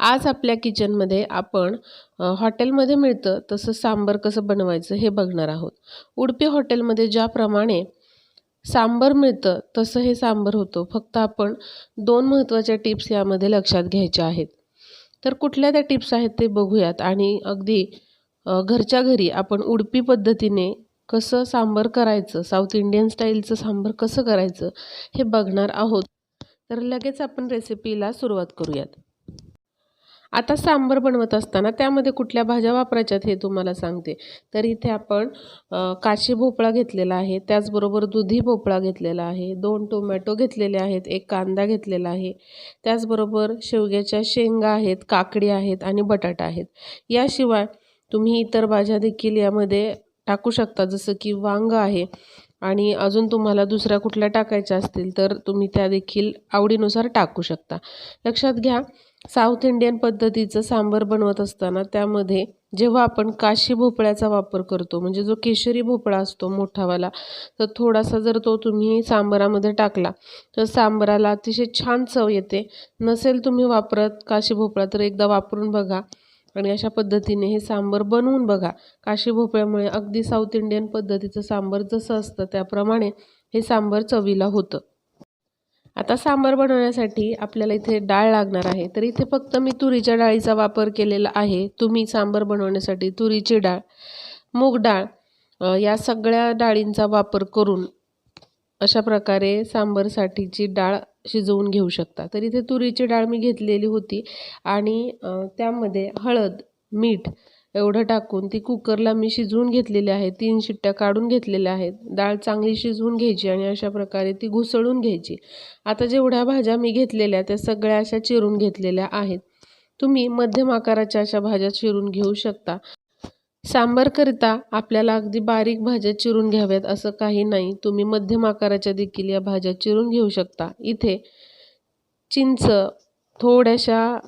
आज आपल्या किचनमध्ये आपण हॉटेलमध्ये मिळतं तसं सांबर कसं बनवायचं हे बघणार आहोत. उडपी हॉटेलमध्ये ज्याप्रमाणे सांबर मिळतं तसं हे सांबर होतं. फक्त आपण दोन महत्त्वाच्या टिप्स यामध्ये लक्षात घ्यायच्या आहेत. तर कुठल्या त्या टिप्स आहेत ते बघूयात आणि अगदी घरच्या घरी आपण उडपी पद्धतीने कसं सांबर करायचं साऊथ इंडियन स्टाईलचं सांबर कसं करायचं हे बघणार आहोत. तर लगेच आपण रेसिपीला सुरुवात करूयात. आता सांबर बनवत असताना त्यामध्ये कुठल्या भाज्या वापरायच्यात हे तुम्हाला सांगते. तर इथे आपण काशी भोपळा घेतलेला आहे त्याचबरोबर दुधी भोपळा घेतलेला आहे दोन टोमॅटो घेतलेले आहेत एक कांदा घेतलेला आहे त्याचबरोबर शेवग्याच्या शेंगा आहेत काकडी आहेत आणि बटाटा आहेत. याशिवाय तुम्ही इतर भाज्या देखील यामध्ये टाकू शकता जसं की वांग आहे आणि अजून तुम्हाला दुसऱ्या कुठल्या टाकायच्या असतील तर तुम्ही त्या देखील आवडीनुसार टाकू शकता. लक्षात घ्या साऊथ इंडियन पद्धतीचं सांबर बनवत असताना त्यामध्ये जेव्हा आपण काशी भोपळ्याचा वापर करतो म्हणजे जो केशरी भोपळा असतो मोठावाला तर थोडासा जर तो तुम्ही सांबरामध्ये टाकला तर सांबराला अतिशय छान चव येते. नसेल तुम्ही वापरत काशी भोपळा तर एकदा वापरून बघा आणि अशा पद्धतीने हे सांबर बनवून बघा. काशी भोपळ्यामुळे अगदी साऊथ इंडियन पद्धतीचं सांबर जसं असतं त्याप्रमाणे हे सांबर चवीला होतं. आता सांबार बनवण्यासाठी आपल्याला इथे डाळ लागणार आहे. तर इथे फक्त मी तुरीच्या डाळीचा वापर केलेला आहे. तुम्ही सांबार बनवण्यासाठी तुरीची डाळ मूग डाळ या सगळ्या डाळींचा वापर करून अशा प्रकारे सांबारसाठीची डाळ शिजवून घेऊ शकता. तर इथे तुरीची डाळ मी घेतलेली होती आणि त्यामध्ये हळद मीठ एवढं टाकून ती कुकरला मी शिजवून घेतलेली आहे. तीन शिट्ट्या काढून घेतलेल्या आहेत. डाळ चांगली शिजवून घ्यायची आणि अशा प्रकारे ती घुसळून घ्यायची. आता जेवढ्या भाज्या मी घेतलेल्या त्या सगळ्या अशा चिरून घेतलेल्या आहेत. तुम्ही मध्यम आकाराच्या अशा भाज्या चिरून घेऊ शकता. सांबारकरिता आपल्याला अगदी बारीक भाज्या चिरून घ्याव्यात असं काही नाही. तुम्ही मध्यम आकाराच्या देखील या भाज्या चिरून घेऊ शकता. इथे चिंच थोड्याशा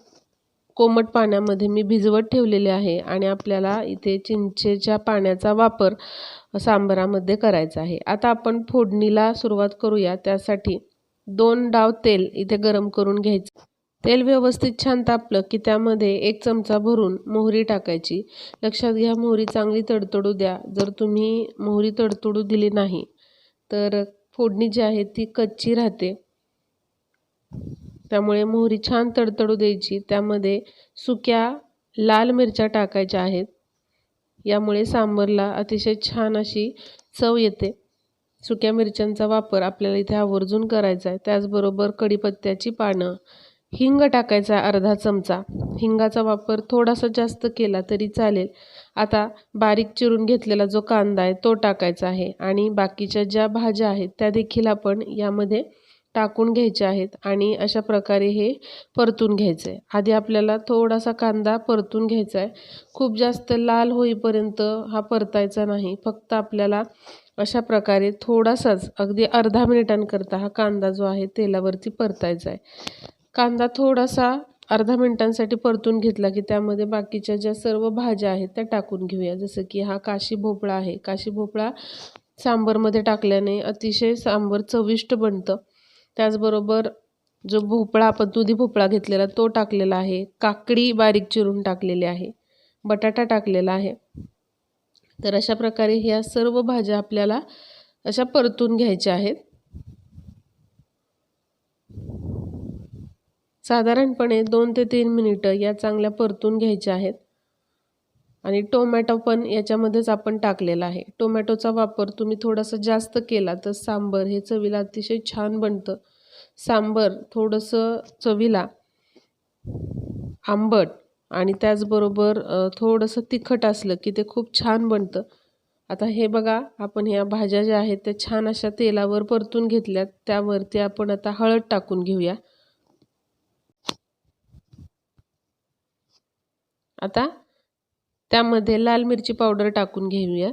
कोमट पाण्यामध्ये मी भिजवत ठेवलेले आहे आणि आपल्याला इथे चिंचेच्या पाण्याचा वापर सांबारामध्ये करायचा आहे. आता आपण फोडणीला सुरुवात करूया. त्यासाठी दोन डाव तेल इथे गरम करून घ्यायचं. तेल व्यवस्थित छान तापलं की त्यामध्ये एक चमचा भरून मोहरी टाकायची. लक्षात घ्या मोहरी चांगली तडतडू द्या. जर तुम्ही मोहरी तडतडू दिली नाही तर फोडणी जी आहे ती कच्ची राहते. त्यामुळे मोहरी छान तडतडू द्यायची. त्यामध्ये सुक्या लाल मिरच्या टाकायच्या आहेत. यामुळे सांबरला अतिशय छान अशी चव येते. सुक्या मिरच्यांचा वापर आपल्याला इथे आवर्जून करायचा आहे. त्याचबरोबर कढीपत्त्याची पानं हिंग टाकायचा अर्धा चमचा. हिंगाचा वापर थोडासा जास्त केला तरी चालेल. आता बारीक चिरून घेतलेला जो कांदा आहे तो टाकायचा आहे. आणि बाकीच्या ज्या भाज्या आहेत त्या देखील आपण यामध्ये टाकून घ्यायचे आहेत आणि अशा प्रकारे हे परतून घ्यायचं. आहे आधी आपल्याला थोडासा कांदा परतून घ्यायचा आहे. खूप जास्त लाल होईपर्यंत हा परतायचा नाही. फक्त आपल्याला अशा प्रकारे थोडासाच अगदी अर्धा मिनिटांकरता हा कांदा जो आहे तेलावरती परतायचा आहे. कांदा थोडासा अर्धा मिनिटांसाठी परतून घेतला की त्यामध्ये बाकीच्या ज्या सर्व भाज्या आहेत त्या टाकून घेऊया. जसं की हा काशी भोपळा आहे. काशी भोपळा सांबरमध्ये टाकल्याने अतिशय सांबर चविष्ट बनतं. त्याचबरोबर जो भोपळा आपण दुधी भोपळा घेतलेला तो टाकलेला आहे. काकडी बारीक चिरून टाकलेली आहे. बटाटा टाकलेला आहे. तर अशा प्रकारे ह्या सर्व भाज्या आपल्याला अशा परतून घ्यायच्या आहेत. साधारणपणे दोन ते तीन मिनिटं या चांगल्या परतून घ्यायच्या आहेत. आणि टोमॅटो पण याच्यामध्येच आपण टाकलेला आहे. टोमॅटोचा वापर तुम्ही थोडासा जास्त केला तर सांबर हे चवीला अतिशय छान बनतं. सांबर थोडंसं चवीला आंबट आणि त्याचबरोबर थोडंसं तिखट असलं की ते खूप छान बनतं. आता हे बघा आपण ह्या भाज्या ज्या आहेत त्या छान अशा तेलावर परतून घेतल्यात. त्यावरती आपण आता हळद टाकून घेऊया. आता त्यामध्ये लाल मिरची पावडर टाकून घेऊया.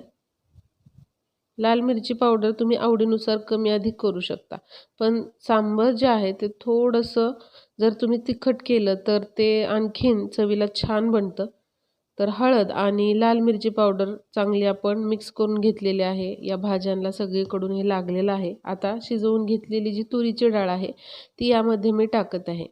लाल मिरची पावडर तुम्ही आवडीनुसार कमी अधिक करू शकता. पण सांबर जे आहे ते थोडंसं जर तुम्ही तिखट केलं तर ते आणखीन चवीला छान बनतं. तर हळद आणि लाल मिरची पावडर चांगली आपण मिक्स करून घेतलेली आहे. या भाज्यांना सगळीकडून हे लागलेलं आहे. आता शिजवून घेतलेली जी तुरीची डाळ आहे ती यामध्ये मी टाकत आहे.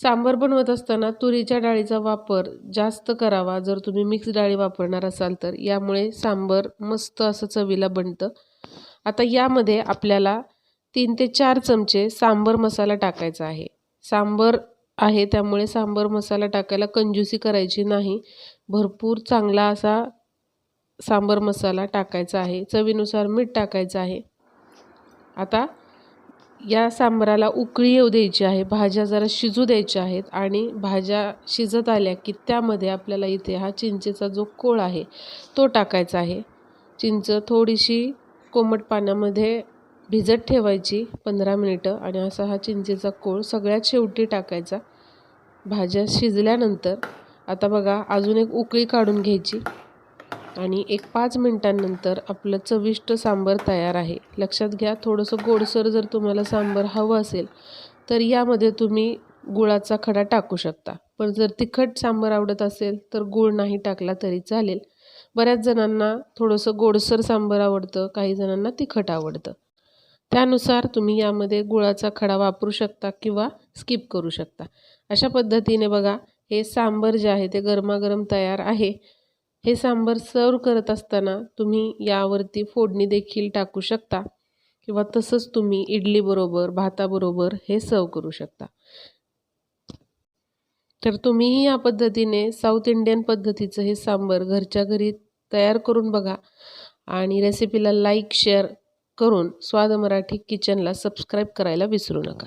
सांबार बनवत असताना तुरीच्या डाळीचा वापर जास्त करावा. जर तुम्ही मिक्स डाळी वापरणार असाल तर यामुळे सांबर मस्त असं चवीला बनतं. आता यामध्ये आपल्याला तीन ते चार चमचे सांबर मसाला टाकायचा आहे. सांबर आहे त्यामुळे सांबर मसाला टाकायला कंजूसी करायची नाही. भरपूर चांगला असा सांबर मसाला टाकायचा आहे. चवीनुसार मीठ टाकायचं आहे. आता या सांबराला उकळी येऊ द्यायची आहे भाज्या जरा शिजू द्यायच्या आहेत आणि भाज्या शिजत आल्या की त्यामध्ये आपल्याला इथे हा चिंचेचा जो कोळ आहे तो टाकायचा आहे. चिंच थोडीशी कोमट पाण्यामध्ये भिजत ठेवायची पंधरा मिनिटं आणि असा हा चिंचेचा कोळ सगळ्यात शेवटी टाकायचा. भाज्या शिजल्यानंतर आता बघा अजून एक उकळी काढून घ्यायची. आणि एक पाच मिनटांनंतर आपलं चविष्ट सांबर तयार आहे. लक्षात घ्या थोडंसं गोडसर जर तुम्हाला सांबर हवं असेल तर यामध्ये तुम्ही गुळाचा खडा टाकू शकता. पण जर तिखट सांबर आवडत असेल तर गूळ नाही टाकला तरी चालेल. बऱ्याच जणांना थोडंसं गोडसर सांबर आवडतं काही जणांना तिखट आवडतं. त्यानुसार तुम्ही यामध्ये गुळाचा खडा वापरू शकता किंवा स्किप करू शकता. अशा पद्धतीने बघा हे सांबर जे आहे ते गरमागरम तयार आहे. हे सांबर सर्व करत असताना तुम्ही यावरती फोडणी देखील टाकू शकता. किंवा तसंच तुम्ही इडलीबरोबर भाताबरोबर हे सर्व करू शकता. तर तुम्हीही या पद्धतीने साऊथ इंडियन पद्धतीचं हे सांबर घरच्या घरी तयार करून बघा. आणि रेसिपीला लाईक शेअर करून स्वाद मराठी किचनला सबस्क्राईब करायला विसरू नका.